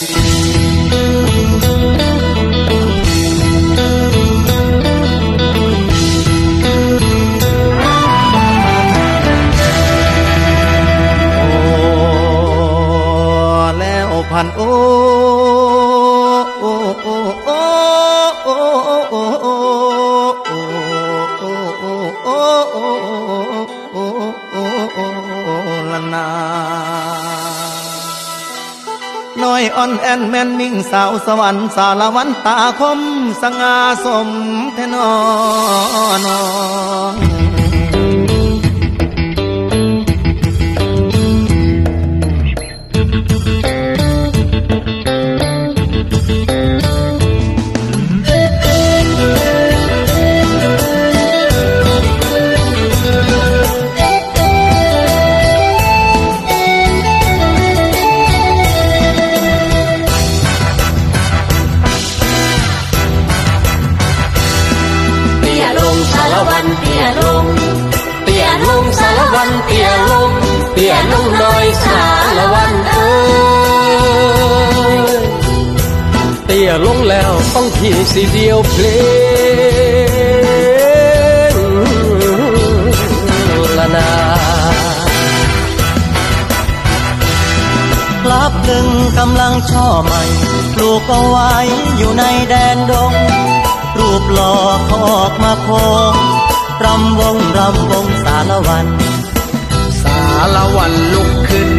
แล้วพันโอ้โอ้โอ้โอ้โอ้โอ้โอ้โอ้โอ้โอ้โอ้โอ้โอ้โอ้ละนา น้อยอ่อนแอนแม่นมิ่งสาวสวรรค์สารวันตาคมสง่าสมเทนอน สารวันเอ้ยเตี้ยลงแล้วต้องที่สีเดียวเพลงละนากลับดึงกำลังช่อใหม่ปลูกเอาไว้อยู่ในแดนดง รูปหล่อออกมาโคงรำวงรำวงสารวันารวันลุกขึ้น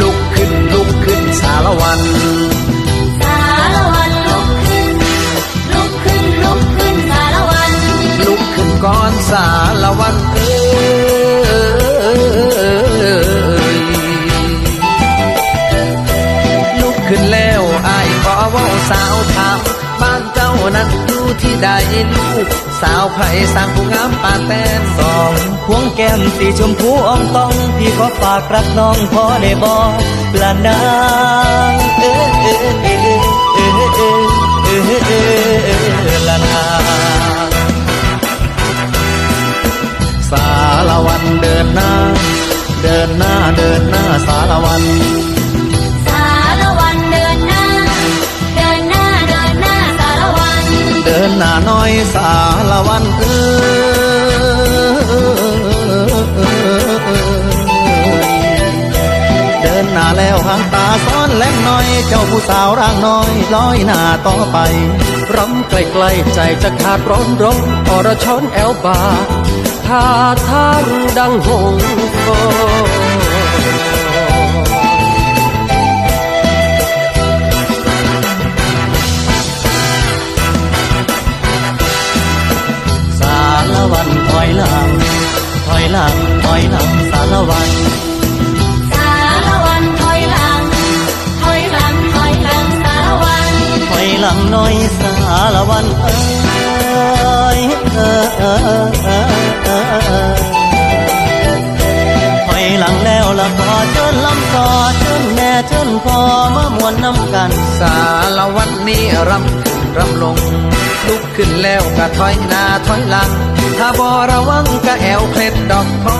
ลุกขึ้นลุกขึ้นสารวันสารวันลุกขึ้น ลุกขึ้นลุกขึ้นสารวันลุกขึ้นก่อนสารวันเอ้ยลุกขึ้นแล้วอายขอเว่าสาวถามบ้านเจ้านั้นอยู่ที่ใดลูกสาวไผ่สร้างผู้งามปานแต นสองพวงแก้มสีชมพูอ่องตอง พี่ขอฝากรักน้องพอได้บอกละนางเออเออเออเออเออเออเออละนางสารวันเดินหน้า เดินหน้าเดินหน้าสารวันสารวันเดินหน้า เดินหน้าเดินหน้าสารวัน เดินหน้าน้อยสารวันเอ้ยาแล้วหางตาซ้อนแล่นน้อย เจ้าผู้สาวร่างน้อยลอยหน้าต่อไปรำใกลๆใจจะขาดร้อนร้อนอรชอนแอลบาท่าทางดังหงส์โฟสารวันถอยหลังถอยหลังถอยหลังสารวัน ถอยหลังแล้วละพอเชิญลำต่อเชิญแม่เชิญพ่อมามวนน้ำกัน สารวันนี้รำขึ้นรำลง ลุกขึ้นแล้วก็ถอยหน้าถอยหลัง ถ้าบ่ระวังก็แอวเคล็ดดอกทอ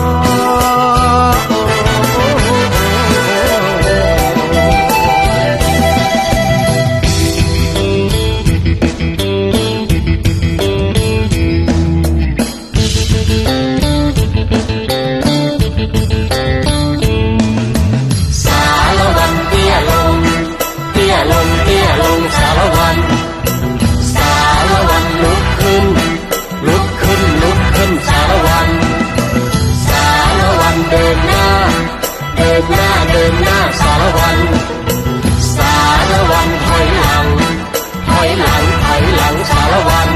ดินหน้าสารวัน สารวันถอยหลัง ถอยหลังถอยหลังสารวัน